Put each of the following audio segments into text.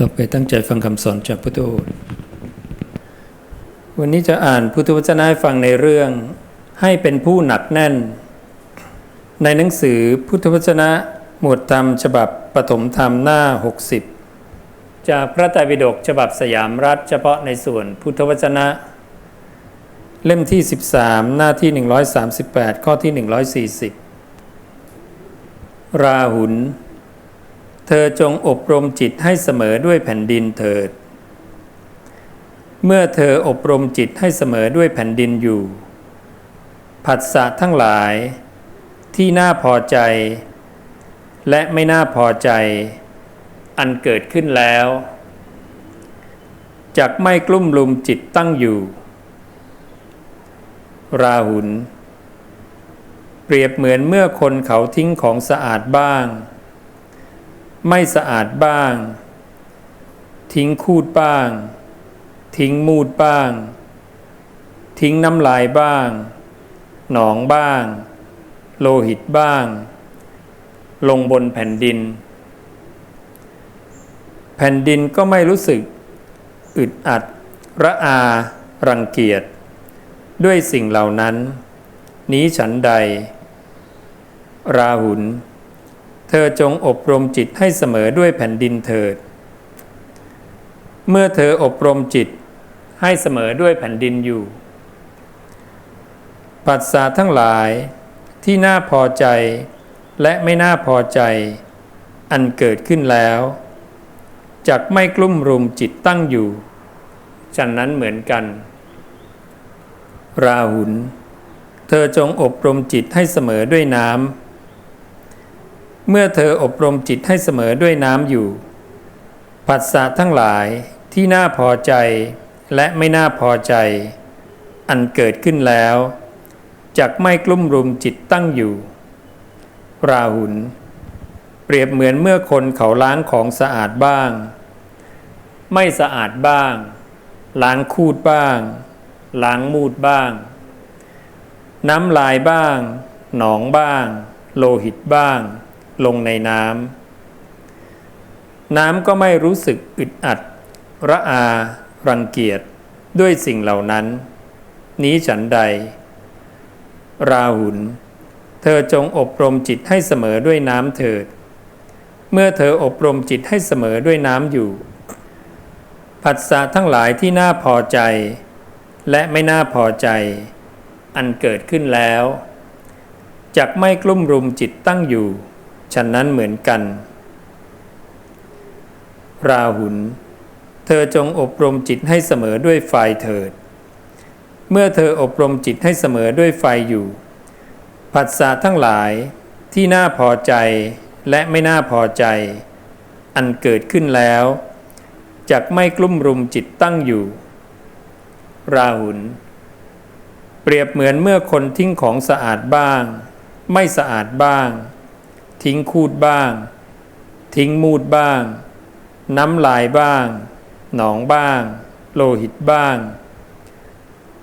ต่อไปตั้งใจฟังคำสอนจากพุทธโอษวันนี้จะอ่านพุทธวจนะให้ฟังในเรื่อง ให้เป็นผู้หนักแน่น ในหนังสือพุทธวจนะหมวดธรรมฉบับปฐมธรรมหน้า 60 จากพระไตรปิฎกฉบับสยามรัฐเฉพาะในส่วนพุทธวจนะ เล่มที่ 13 หน้าที่ 138 ข้อที่ 140 ราหุล เธอจงอบรมจิตให้เสมอด้วยแผ่นดินเถิด เมื่อเธออบรมจิตให้เสมอด้วยแผ่นดินอยู่ ผัสสะทั้งหลายที่น่าพอใจ และไม่น่าพอใจ อันเกิดขึ้นแล้วจากไม่กลุ่มลุมจิตตั้งอยู่ ราหุล เปรียบเหมือนเมื่อคนเขาทิ้งของสะอาดบ้าง ไม่สะอาดบ้าง ทิ้งคูดบ้าง ทิ้งมูดบ้าง ทิ้งน้ำลายบ้าง หนองบ้าง โลหิตบ้าง ลงบนแผ่นดิน แผ่นดินก็ไม่รู้สึก อึดอัด ระอา รังเกียจ ด้วยสิ่งเหล่านั้น นี้ฉันใด ราหุล ธอจงอบรมจิตให้เสมอด้วยแผ่นดินเถิด เมื่อเธออบรมจิตให้เสมอด้วยแผ่นดินอยู่ ปัสสาทั้งหลายที่น่าพอใจและไม่น่าพอใจ อันเกิดขึ้นแล้วจักไม่กลุ่มรุมจิตตั้งอยู่ฉันนั้นเหมือนกัน ราหุล เธอจงอบรมจิตให้เสมอด้วยน้ำ เมื่อเธออบรมจิตให้เสมอด้วยน้ำอยู่ ผัสสะทั้งหลายที่น่าพอใจและไม่น่าพอใจ อันเกิดขึ้นแล้วจักไม่กลุ่มรุมจิตตั้งอยู่ ราหุล เปรียบเหมือนเมื่อคนเขาล้างของสะอาดบ้าง ไม่สะอาดบ้าง ล้างคูดบ้าง ล้างมูดบ้าง น้ำลายบ้าง หนองบ้าง โลหิตบ้าง ลงในน้ำน้ำก็ไม่รู้สึกอึดอัด ระอา รังเกียจด้วยสิ่งเหล่านั้น นี้ฉันใด ราหุล เธอจงอบรมจิตให้เสมอด้วยน้ำเถิด เมื่อเธออบรมจิตให้เสมอด้วยน้ำอยู่ ผัสสะทั้งหลายที่น่าพอใจ และไม่น่าพอใจ อันเกิดขึ้นแล้ว จักไม่กลุ่มรุมจิตตั้งอยู่ ฉะนั้นเหมือนกัน ราหุล เธอจงอบรมจิตให้เสมอด้วยไฟเถิด เมื่อเธออบรมจิตให้เสมอด้วยไฟอยู่ ผัสสะทั้งหลายที่น่าพอใจและไม่น่าพอใจ อันเกิดขึ้นแล้วจักไม่กลุ่มรุมจิตตั้งอยู่ ราหุล เปรียบเหมือนเมื่อคนทิ้งของสะอาดบ้าง ไม่สะอาดบ้าง ทิ้งคูดบ้าง ทิ้งมูดบ้าง น้ำลายบ้าง หนองบ้าง โลหิตบ้าง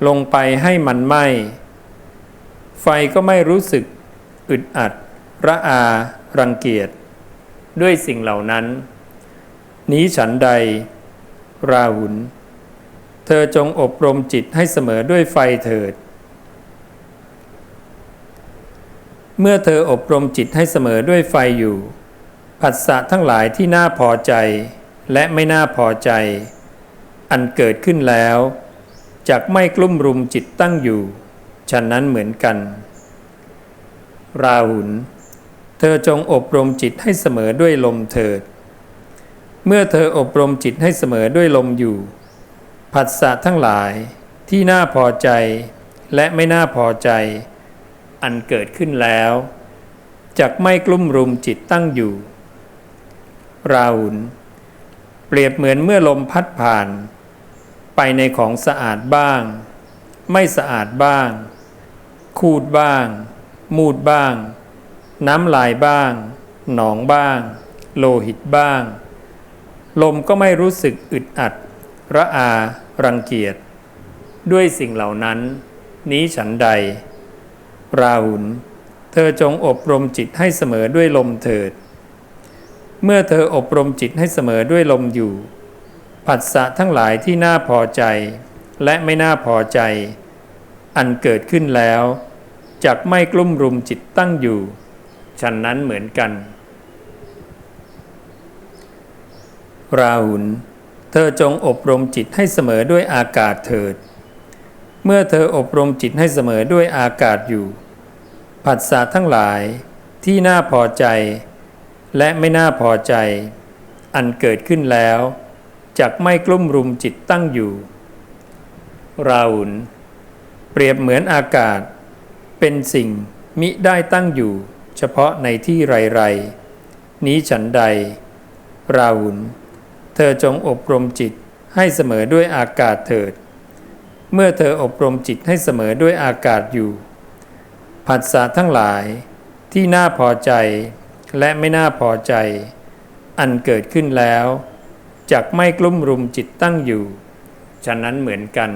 ลงไปให้มันไหมไฟก็ไม่รู้สึก อึดอัด ระอา รังเกียจ ด้วยสิ่งเหล่านั้น นี้ฉันใด ราหุล เธอจงอบรมจิตให้เสมอด้วยไฟเถิด เมื่อเธออบรมจิตให้เสมอด้วยไฟอยู่ ผัสสะทั้งหลายที่น่าพอใจและไม่น่าพอใจ อันเกิดขึ้นแล้วจากไม่กลุ่มรุมจิตตั้งอยู่ฉะนั้นเหมือนกัน ราหุล เธอจงอบรมจิตให้เสมอด้วยลมเถิด เมื่อเธออบรมจิตให้เสมอด้วยลมอยู่ ผัสสะทั้งหลายที่น่าพอใจและไม่น่าพอใจ อันเกิดขึ้นแล้วจากไม่กลุ่มรุมจิตตั้งอยู่ ราหุลเปรียบเหมือนเมื่อลมพัดผ่าน ไปในของสะอาดบ้าง ไม่สะอาดบ้าง คูดบ้าง มูดบ้าง น้ำลายบ้าง หนองบ้าง โลหิตบ้าง ลมก็ไม่รู้สึกอึดอัด ระอา รังเกียจ ด้วยสิ่งเหล่านั้น นี้ฉันใด ราหุล เธอจงอบรมจิตให้เสมอด้วยลมเถิด เมื่อเธออบรมจิตให้เสมอด้วยลมอยู่ ผัสสะทั้งหลายที่น่าพอใจ และไม่น่าพอใจ อันเกิดขึ้นแล้วจักไม่กลุ่มรุมจิตตั้งอยู่ ฉันนั้นเหมือนกัน ราหุล เธอจงอบรมจิตให้เสมอด้วยอากาศเถิด เมื่อเธออบรมจิตให้เสมอด้วยอากาศอยู่ ผัสสะทั้งหลายที่น่าพอใจ และไม่น่าพอใจ อันเกิดขึ้นแล้วจักไม่กลุ่มรุมจิตตั้งอยู่ราหุลเปรียบเหมือนอากาศ เป็นสิ่งมิได้ตั้งอยู่ เฉพาะในที่ไรๆนี้ฉันใด ราหุลเธอจงอบรมจิตให้เสมอด้วยอากาศเถิด เมื่อเธออบรมจิตให้เสมอด้วยอากาศอยู่ ผัสสะทั้งหลายที่น่าพอใจและไม่น่าพอใจ อันเกิดขึ้นแล้วจักไม่กลุ่มรุมจิตตั้งอยู่ ฉะนั้นเหมือนกัน